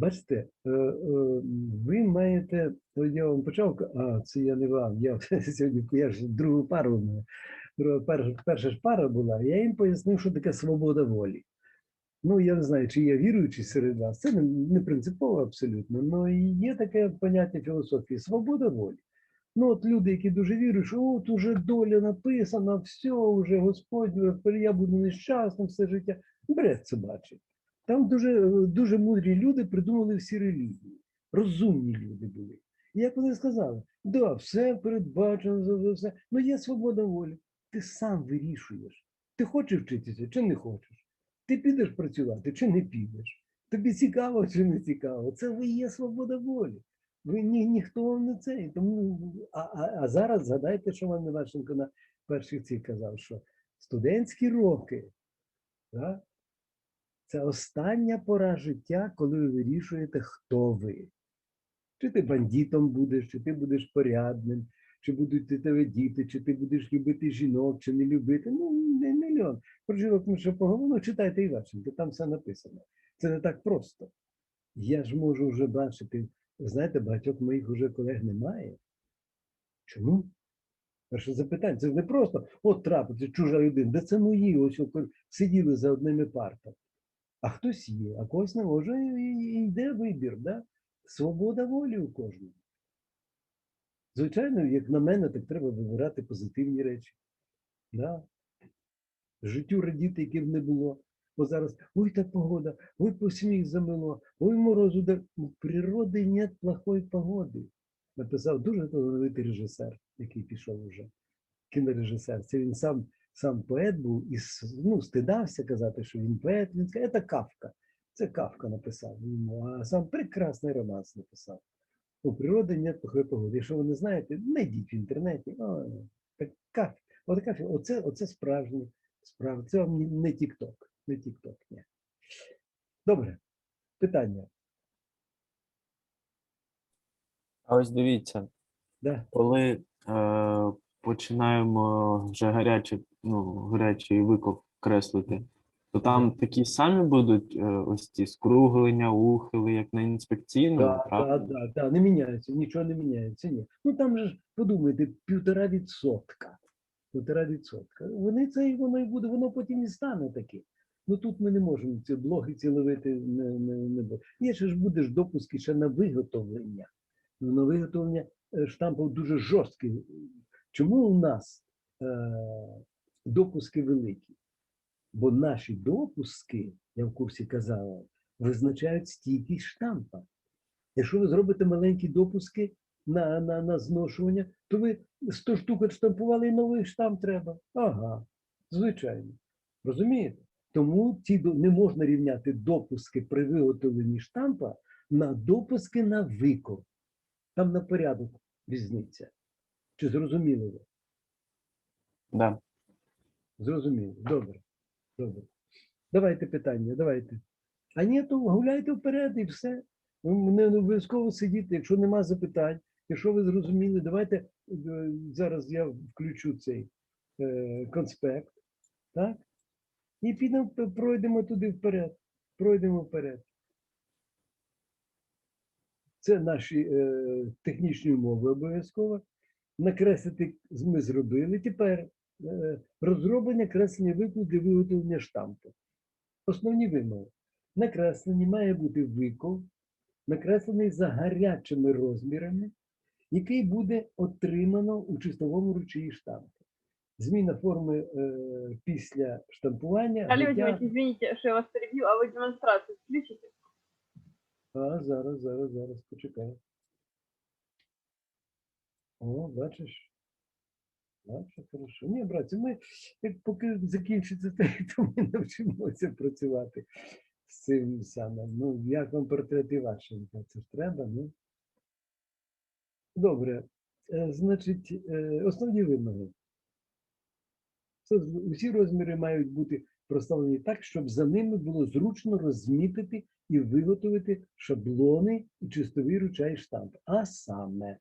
Бачите, е, е, ви маєте, я вам почав, а це я не вам, я сьогодні я ж другу пару, в перша, ж пара була, я їм пояснив, що таке свобода волі. Ну, я не знаю, чи є віруючі серед вас, це не, не принципово абсолютно, але є таке поняття філософії свобода волі. Ну, от люди, які дуже вірують, що от уже доля написана, все, вже Господь, я буду нещасним все життя. Бред це бачить. Там дуже, е, дуже мудрі люди придумали всі релігії. Розумні люди були. І як вони сказали, да, все передбачено, за- все. Ну є свобода волі. Ти сам вирішуєш. Ти хочеш вчитися чи не хочеш? Ти підеш працювати чи не підеш? Тобі цікаво чи не цікаво? Це ви є свобода волі. Ви ні, ніхто вам не цей. Тому, а, а, а зараз згадайте, що вам Неваченко на перших цих казав, що студентські роки. Да? Це остання пора життя, коли ви вирішуєте, хто ви. Чи ти бандитом будеш, чи ти будеш порядним, чи будуть тебе діти, чи ти будеш любити жінок, чи не любити. Ну, не мільйон. Про жінок ми ще поговоримо. Ну, читайте Івашенко, там все написано. Це не так просто. Я ж можу вже бачити, знаєте, багатьох моїх уже колег немає. Чому? Перше запитання, це ж не просто от трапиться чужа людина, де це мої, ось сиділи за одними партами. А хтось є, а когось не може, йде вибір, да? Свобода волі у кожного. Звичайно, як на мене, так треба вибирати позитивні речі. Да? Життю радіти, яким не було. Бо зараз ой, та погода, ой, посміх замило, ой, морозу. да». У природи нет плохої погоди. Написав дуже талановитий режисер, який пішов уже. Кінорежисер. Це він сам, сам поет був і ну, стидався казати, що він поет. Він сказав, це Кавка. Це Кавка написав йому, а сам прекрасний романс написав. У природи нет плохої погоди. Якщо ви не знаєте, знайдіть в інтернеті. О, така, отака, фі- оце, оце справжнє, справжнє. Це вам не- не тік-ток. Не тік-ток, ні. Добре. Питання. А ось дивіться, Да. коли е, починаємо вже гаряче, ну, гарячий виков креслити, то там такі самі будуть е, ось ці скруглення, ухили, як на інспекційному, да, правда? да, да, не міняється, нічого не міняється. Ні. Ну там же ж подумайте, півтора відсотка. Півтора відсотка. Вони це і воно і буде, воно потім і стане таке. Ну тут ми не можемо ці блоги ці ловити не, не, не буде. Є ще ж будеш допуски ще на виготовлення. Ну, на виготовлення е, штампів дуже жорсткі. Чому у нас е, допуски великі? Бо наші допуски, я в курсі казала, визначають стійкість штампа. Якщо ви зробите маленькі допуски на, на, на зношування, то ви 100 штук відштампували і новий штамп треба. Ага, звичайно. Розумієте? Тому ці не можна рівняти допуски при виготовленні штампа на допуски на виков. Там на порядок різниця. Чи зрозуміли ви? Да. Зрозуміло. Добре. Добре. Давайте питання, давайте. А ні, то гуляйте вперед і все. Ну, Не обов'язково сидіти, якщо нема запитань. Якщо ви зрозуміли, давайте е, зараз я включу цей е, конспект, так? І підемо, пройдемо туди вперед. Пройдемо вперед. Це наші е, технічні умови обов'язково. Накреслити ми зробили. Тепер розроблення креслення виклику для виготовлення штампу. Основні вимоги. На кресленні має бути викол, накреслений за гарячими розмірами, який буде отримано у чистовому ручії штампу. Зміна форми е, після штампування. Олег життя- Владимирович, извините, что я вас перебью, а вы демонстрацию включите? А, зараз, зараз, зараз, почекай. О, бачиш. Бачиш, хорошо. Ні, братці, ми, як поки закінчиться те, то ми навчимося працювати з цим самим. Ну, як вам портрет Івашенка? Це ж треба, ну. Добре. Е, Значить, е, основні вимоги. Це усі розміри мають бути проставлені так, щоб за ними було зручно розмітити і виготовити шаблони і чистовий ручай штамп. А саме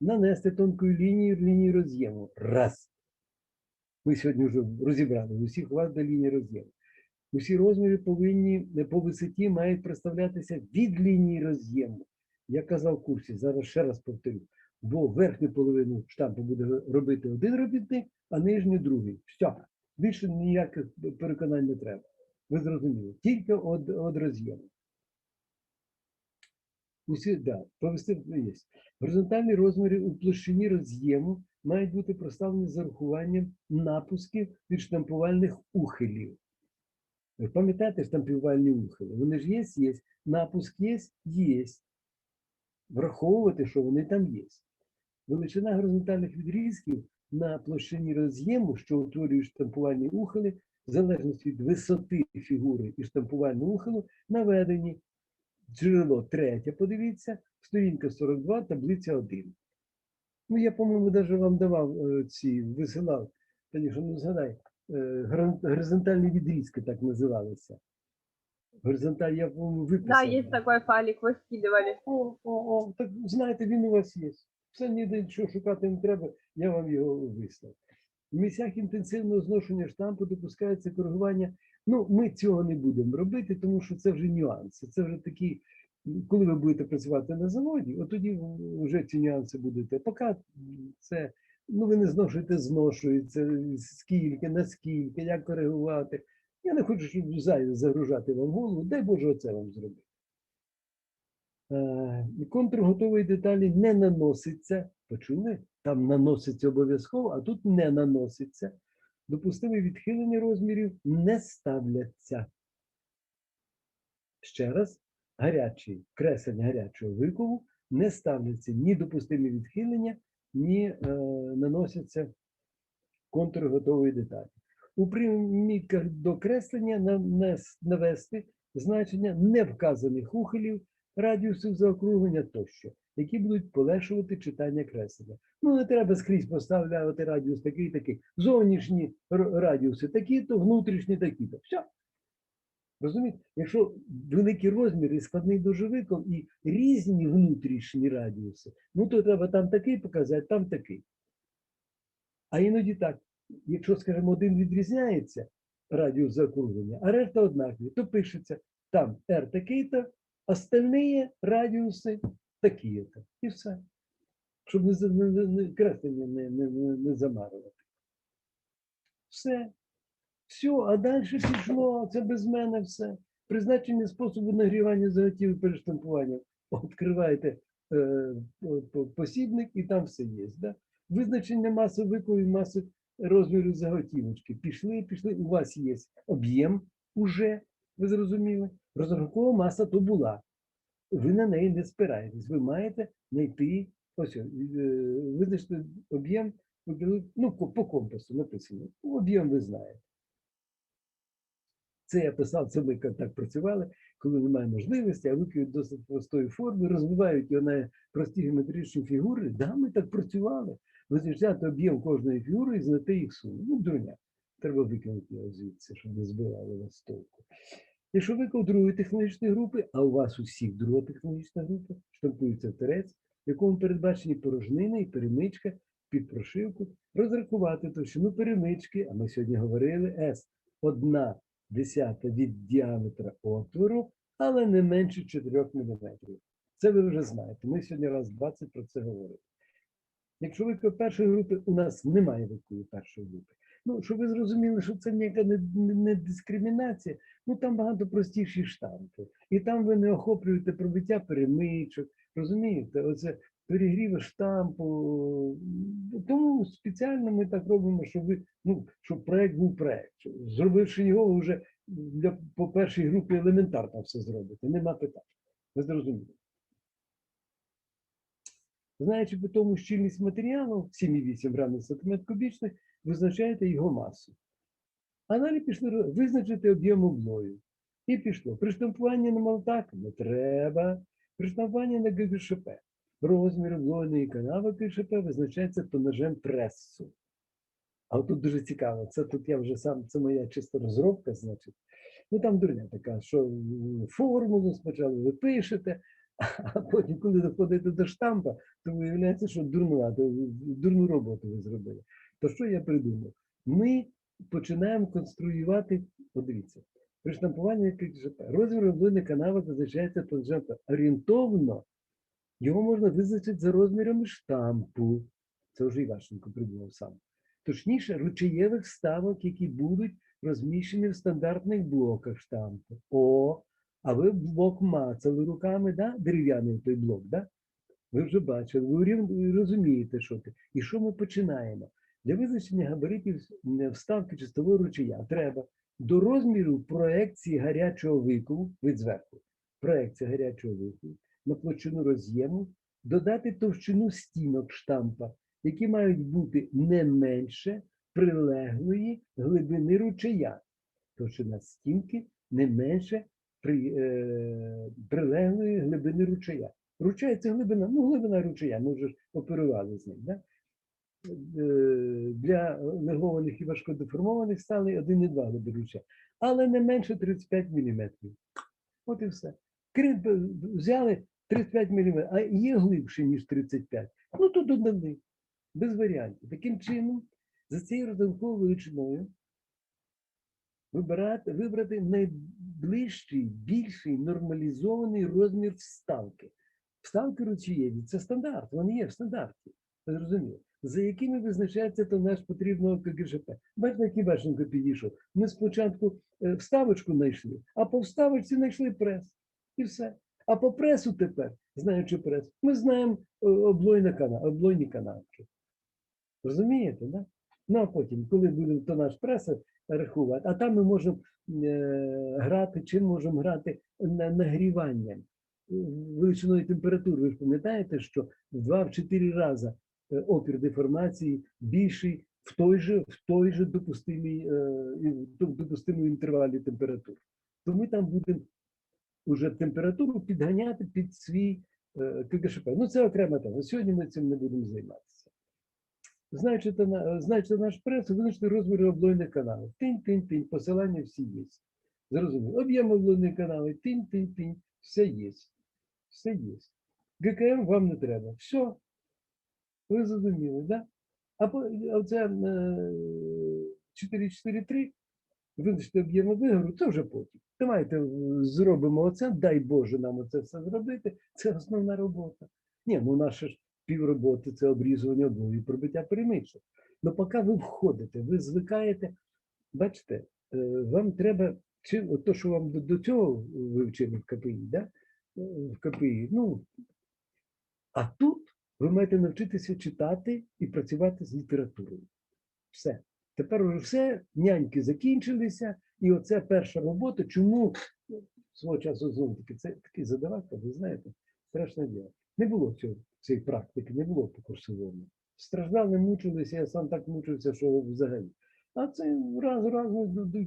нанести тонкою лінією лінію роз'єму. Раз. Ми сьогодні вже розібрали. У всіх вас до лінії роз'єму. Усі розміри повинні е, по висоті мають представлятися від лінії роз'єму. Я казав в курсі, зараз ще раз повторю. Бо верхню половину штампу буде робити один робітник, а нижню другий. Все. Більше ніяких переконань не треба. Ви зрозуміли. Тільки од роз'єму. Усі, да, повести є. Горизонтальні розміри у площині роз'єму мають бути проставлені з урахуванням напусків від штампувальних ухилів. Ви пам'ятаєте штампувальні ухили? Вони ж є, є. Напуск є, є. Враховувати, що вони там є. Величина горизонтальних відрізків на площині роз'єму, що утворюють штампувальні ухили, в залежності від висоти фігури і штампувального ухилу, наведені. Джерело третє, подивіться, сторінка 42, таблиця 1. Ну, я, по-моєму, навіть вам давав е, ці, висилав, Конечно, ну згадай, е, горизонтальні відрізки так називалися. Горизонталь, я, по-моєму, Да, виписав. есть такой файлик, вы скидывали. О, о, о, так знаєте, він у вас є. Все ніде нічого шукати не треба, я вам його вислав. В місцях інтенсивного зношення штампу допускається коригування. Ну, ми цього не будемо робити, тому що це вже нюанси. Це вже такі, коли ви будете працювати на заводі, от тоді вже ці нюанси будете. Поки це, ну ви не зношуєте, зношується, скільки, наскільки, як коригувати. Я не хочу, щоб зайве загружати вам голову. Дай Боже, оце вам зробити. Е, Контур готової деталі не наноситься. Почули? Там наноситься обов'язково, а тут не наноситься. Допустимі відхилення розмірів не ставляться. Ще раз, гарячий, креслення гарячого викову не ставляться ні допустимі відхилення, ні е, наносяться контури готової деталі. У примітках до креслення навести значення невказаних ухилів, радіусів заокруглення тощо, які будуть полегшувати читання креслення. Ну, не треба скрізь поставляти радіус такий, такий. Зовнішні радіуси такі-то, внутрішні такі-то. Все. Розумієте? Якщо великі розміри і складний дожовиком і різні внутрішні радіуси, ну то треба там такий показати, там такий. А іноді так, якщо, скажімо, один відрізняється радіус заокруглення, а решта однакові, то пишеться там R такий-то, остальні радіуси такі-то. І все. Щоб не, не, не, креслення не, не, не, замарувати. Все. Все, а далі пішло, це без мене все. Призначення способу нагрівання заготів перештампування. Відкриваєте е, по- по- посібник і там все є. Да? Визначення маси викові, маси розміру заготівочки. Пішли, пішли, у вас є об'єм уже, ви зрозуміли. Розрахункова маса то була. Ви на неї не спираєтесь. Ви маєте знайти ось е, визначити об'єм, ну, по- компасу написано. Об'єм ви знаєте. Це я писав, це ми так працювали, коли немає можливості, а викидають досить простої форми, розвивають його на прості геометричні фігури. Да, ми так працювали. Визначати об'єм кожної фігури і знайти їх суму. Ну, дурня. Треба викинути його звідси, щоб не збивали вас толку. Якщо виклав другої технологічної групи, а у вас усіх друга технологічна група, штампується терець, в якому передбачені порожнина і перемичка під прошивку, розрахувати товщину перемички, а ми сьогодні говорили S, одна десята від діаметра отвору, але не менше 4 мм. Це ви вже знаєте. Ми сьогодні раз 20 про це говорили. Якщо виклик першої групи, у нас немає виклику першої групи. Ну, щоб ви зрозуміли, що це ніяка не, не, дискримінація, ну там багато простіші штампи. І там ви не охоплюєте пробиття перемичок, розумієте? Оце перегріви штампу. Тому спеціально ми так робимо, щоб ви, ну, щоб проект був проект. Зробивши його, ви вже для, по першій групі елементарно все зробите. Нема питань. Ви зрозуміли. Знаючи по тому щільність матеріалу 7,8 грам на сантиметр кубічний, визначаєте його масу. А далі пішли визначити об'єм углою. І пішло. При штампуванні на молотак не треба. При штампуванні на ГГШП. Розмір углойної канави ГГШП визначається тонажем пресу. А тут дуже цікаво. Це тут я вже сам, це моя чиста розробка, значить. Ну там дурня така, що формулу спочатку ви пишете, а потім, коли доходите до штампа, то виявляється, що дурнувато, дурну роботу ви зробили. То що я придумав? Ми починаємо конструювати, подивіться, При штампуванні КГЖП. Розмір облини канави визначається по Орієнтовно його можна визначити за розмірами штампу. Це вже Івашенко придумав сам. Точніше, ручаєвих ставок, які будуть розміщені в стандартних блоках штампу. О, а ви блок мацали руками, да? дерев'яний той блок, да? Ви вже бачили, ви розумієте, що ти. І що ми починаємо? Для визначення габаритів вставки чистового ручія треба до розміру проекції гарячого викову, від зверху, проекція гарячого викову на площину роз'єму, додати товщину стінок штампа, які мають бути не менше прилеглої глибини ручая. Товщина стінки не менше при, е, прилеглої глибини ручая. Ручай це глибина, ну глибина ручая, ми вже ж оперували з ним. Да? Е, Для легованих і важкодеформованих стали 1,2 глибини ручая, але не менше 35 мм. От і все. Крім взяли 35 мм, а є глибше, ніж 35. Ну то додали. Без варіантів. Таким чином, за цією розрахунковою величиною вибирати, вибрати найближчий, більший нормалізований розмір вставки. Вставки ручієві це стандарт, вони є в стандарті. Ви зрозуміли? За якими визначається тонаж потрібного КГЖП. Бачите, який Башенко підійшов. Ми спочатку е, вставочку знайшли, а по вставочці знайшли прес. І все. А по пресу тепер, знаючи прес, ми знаємо е, облойна кана, облойні канавки. Розумієте, да? Ну а потім, коли буде тонаж преси рахувати, а там ми можемо е, грати, чим можемо грати на нагріванням е, величиною температури. Ви ж пам'ятаєте, що в 2-4 рази опір деформації більший в той же, в той же допустимій, е, допустимому інтервалі температур. То ми там будемо уже температуру підганяти під свій е, КГШП. Ну, це окрема тема. Сьогодні ми цим не будемо займатися. Знаючи наш прес, визначити розміри облойних каналів. Тинь-тинь-тинь, посилання всі є. Зрозуміло. Об'єм облойних каналів, тинь-тинь-тинь, все є. Все є. ГКМ вам не треба. Все. Ви зрозуміли, да? А а оце е, 443 визначити об'єми вигору, це вже потім. Давайте е, зробимо оце, дай Боже нам оце все зробити. Це основна робота. Ні, ну наше ж півроботи це обрізування обоїв, пробиття перемичок. Ну, поки ви входите, ви звикаєте, бачите, е, вам треба, чи, то, що вам до, до цього ви вчили в КПІ, да? е, в КПІ, ну, а тут ви маєте навчитися читати і працювати з літературою. Все. Тепер уже все, няньки закінчилися, і оце перша робота. Чому свого часу знову таки це такий задавати, ви знаєте, страшне діло. Не було цього, цієї практики, не було по курсовому. Страждали, мучилися, я сам так мучився, що взагалі. А це раз, раз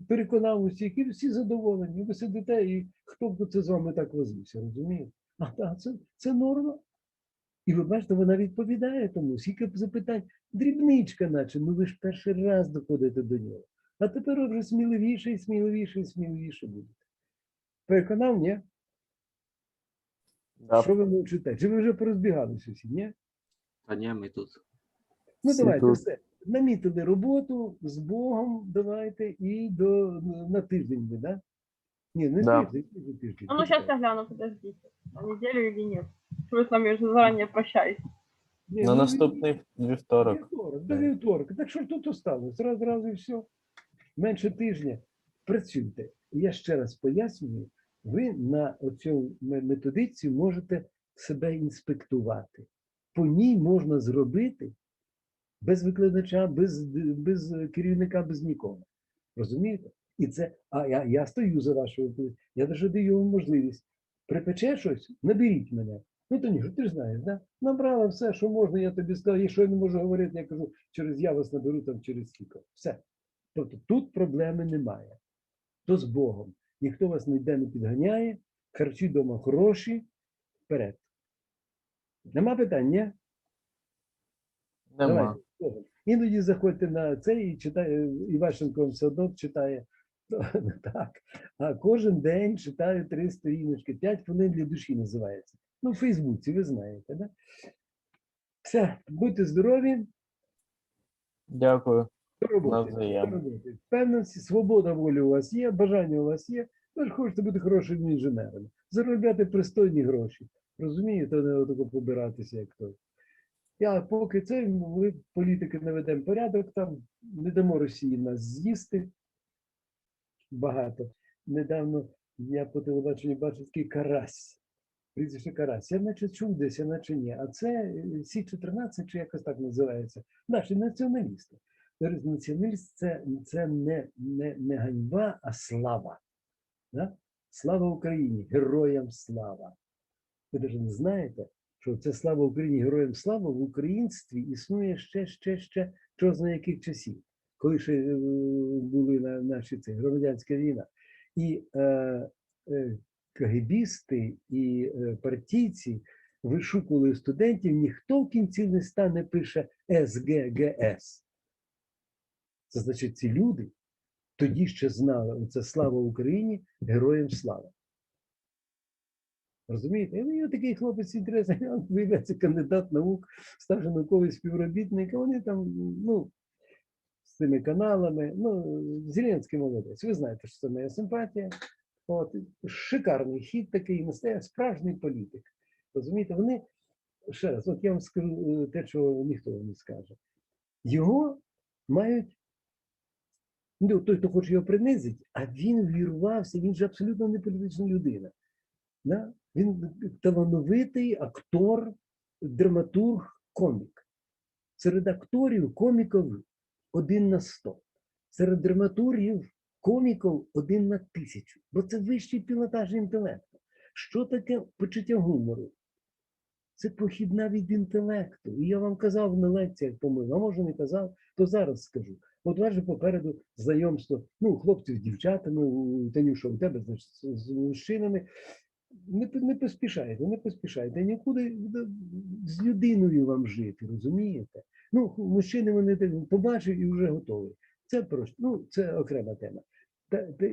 переконав усіх, і всі задоволені. Ви сидите, і хто б це з вами так возився, розумієте? А це, це норма. І ви бачите, вона відповідає тому, скільки б запитань, дрібничка, наче, ну ви ж перший раз доходите до нього. А тепер вже сміливіше і сміливіше і сміливіше будете. Переконав, ні? Да, Що ви мовчите? Чи ви вже порозбігалися всі, ні? Та ні, ми тут. Ну, Всі давайте тут. все. Намітили роботу з Богом, давайте, і до, на тиждень ви, да? Ні, не Да. тиждень, тиждень, тиждень. А ну сейчас я гляну, подождите. На неделю или нет? Вы с нами уже заранее прощаетесь. Ні, на ну, наступний вівторок. Вівторок, до вівторка. Так що ж тут осталось? Раз, раз і все. Менше тижня. Працюйте. Я ще раз пояснюю, ви на ме- методиці можете себе інспектувати. По ній можна зробити без викладача, без, без керівника, без нікого. Розумієте? І це, а я, я стою за вашою відповідь. Я даже даю вам можливість. Припече щось, наберіть мене. Ну, то ні, ти ж знаєш, да? набрала все, що можна, я тобі сказав. Якщо я не можу говорити, я кажу, через я вас наберу там через скільки. Все. Тобто тут проблеми немає. То з Богом. Ніхто вас ніде не підганяє, харчі вдома хороші, вперед. Нема питань, ні? Нема. Давайте, Іноді заходьте на це і читає, Івашенко все одно читає. Так. А кожен день читаю три сторіночки, п'ять хвилин для душі називається. Ну, в Фейсбуці, ви знаєте, да? Все, будьте здорові. Дякую. До роботи. Впевненості, свобода волі у вас є, бажання у вас є. Ви ж хочете бути хорошими інженерами, заробляти пристойні гроші. Розумієте, не отако побиратися, як той. Я поки це ми політики наведемо порядок, там не дамо Росії нас з'їсти багато. Недавно я по телебаченню бачив такий карась. Прізвище Карась. Я наче чув десь, я наче ні. А це Сі 14 чи якось так називається. Наші націоналісти. Націоналіст це, це не, не, не ганьба, а слава. Да? Слава Україні! Героям слава! Ви навіть не знаєте, що це слава Україні, героям слава в українстві існує ще, ще, ще, чого яких часів, коли ще е, були наші це громадянська війна. І е, е, кагебісти і е, партійці вишукували студентів, ніхто в кінці листа не пише СГГС. Це значить, ці люди тоді ще знали це слава Україні, героям слава. Розумієте? І мені такий хлопець інтересний, виявляється кандидат наук, старший науковий співробітник, а вони там, ну, з цими каналами. Ну, Зеленський молодець. Ви знаєте, що це моя симпатія. От, шикарний хід такий, настоящий справжній політик. Розумієте, вони, ще раз, от я вам скажу е, те, що ніхто не скаже. Його мають, ну, той, хто хоче його принизити, а він вірвався, він же абсолютно не політична людина. Да? Він талановитий актор, драматург, комік. Серед акторів коміків один на сто. Серед драматургів коміків один на тисячу. Бо це вищий пілотаж інтелекту. Що таке почуття гумору? Це похідна від інтелекту. І я вам казав на лекціях, по-моєму, а може не казав, то зараз скажу. От вас же попереду знайомство, ну, хлопців з дівчатами, Танюша, у тебе значить, з- мужчинами. Не, не поспішайте, не поспішайте. Нікуди з людиною вам жити, розумієте? Ну, мужчини вони побачив і вже готові. Це просто, ну, це окрема тема.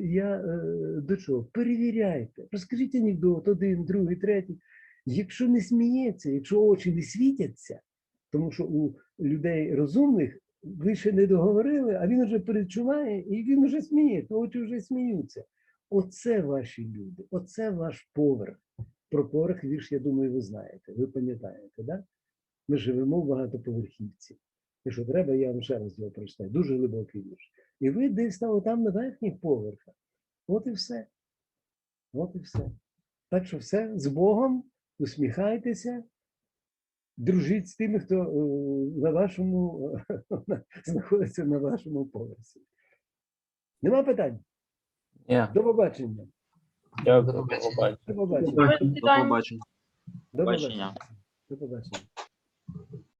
Я е, до чого? Перевіряйте, розкажіть анекдот, один, другий, третій. Якщо не сміється, якщо очі не світяться, тому що у людей розумних ви ще не договорили, а він вже перечуває і він вже сміється, очі вже сміються. Оце ваші люди, оце ваш поверх. Про поверх вірш, я думаю, ви знаєте, ви пам'ятаєте, да? Ми живемо в багатоповерхівці. Якщо треба, я вам ще раз його прочитаю. Дуже глибокий вірш. І ви десь там, там на верхніх поверхах. От і все. От і все. Так що все з Богом, усміхайтеся, дружіть з тими, хто е, на вашому, знаходиться на вашому поверсі. Нема питань? Ні, До побачення. дякую, до побачення. До побачення. До побачення. До побачення.